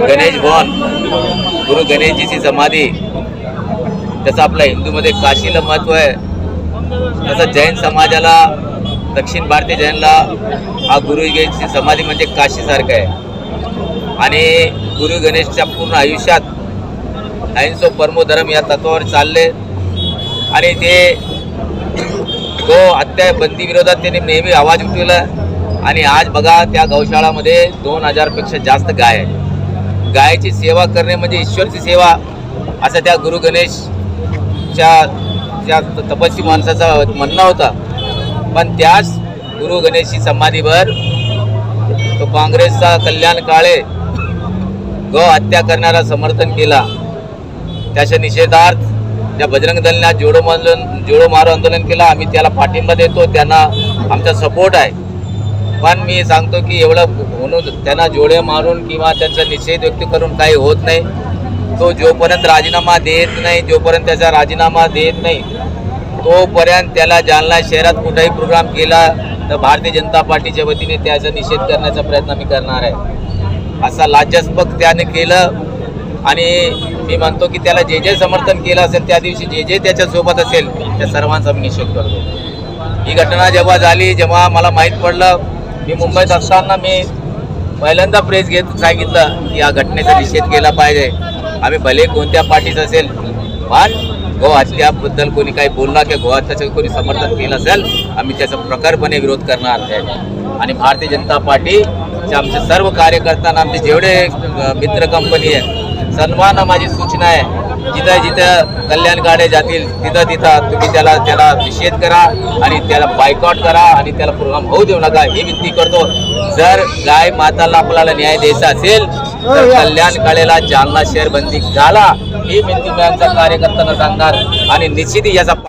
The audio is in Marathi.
गणेश भवन गुरु गणेशजीची समाधी. त्याचं आपल्या हिंदूमध्ये काशीला महत्त्व आहे. तसं जैन समाजाला दक्षिण भारतीय जैनला हा गुरु गणेशची समाधी म्हणजे काशीसारखं आहे. आणि गुरु गणेशच्या पूर्ण आयुष्यात अहिंसो परमोधर्म या तत्वावर चालले. आणि ते तो हत्या बंदीविरोधात त्यांनी नेहमी आवाज उठवला. आणि आज बघा त्या गौशाळामध्ये दोन हजारपेक्षा जास्त गाय आहे गायची सेवा करणे म्हणजे ईश्वरची सेवा असं त्या गुरु गणेशच्या त्या तपस्वी माणसाचा म्हणणं होता. पण त्याच गुरु गणेशची समाधीभर तो काँग्रेसचा कल्याण काळे गो हत्या करणारा समर्थन केला. त्याच्या निषेधार्थ त्या बजरंग दलने जोडो आंदोलन जोडो मारो आंदोलन केला. आम्ही त्याला पाठिंबा देतो त्यांना आमचा सपोर्ट आहे. पण मी सांगतो की एवढं म्हणून त्यांना जोडे मारून किंवा त्यांचा निषेध व्यक्त करून काही होत नाही. तो जोपर्यंत राजीनामा देत नाही जोपर्यंत त्याचा राजीनामा देत नाही तोपर्यंत त्याला जालना शहरात कुठेही प्रोग्राम केला तर भारतीय जनता पार्टीच्या वतीने त्याचा निषेध करण्याचा प्रयत्न मी करणार आहे. असा लाज्यास्पद त्याने केलं आणि मी म्हणतो की त्याला जे जे समर्थन केलं असेल त्या दिवशी जे जे त्याच्यासोबत असेल त्या सर्वांचा मी निषेध करतो. ही घटना जेव्हा झाली जेव्हा मला माहीत पडलं मी मुंबईत असताना मी पहिल्यांदा प्रेस घेत सांगितलं की या घटनेचा निषेध केला पाहिजे. आम्ही भले कोणत्या पार्टीचं असेल पण गोहत्याबद्दल कोणी काही बोलला किंवा गोहत्याचं कोणी समर्थन केलं असेल आम्ही त्याचा प्रखरपणे विरोध करणार आहे. आणि भारतीय जनता पार्टीचे आमचे सर्व कार्यकर्त्यांना आमचे जेवढे मित्र कंपनी आहेत सर्वांना माझी सूचना आहे. जिथं जिथं कल्याण गाड्या जातील तिथं तिथं तुम्ही त्याला त्याला निषेध करा आणि त्याला बायकॉट करा आणि त्याला प्रोग्राम होऊ देऊ नका. ही विनंती करतो. जर गाय माताला आपल्याला न्याय द्यायचा असेल तर कल्याण काळेला जालना शहर बंदी घाला. ही विनंती मी आमच्या कार्यकर्त्यांना सांगणार आणि निश्चित याचा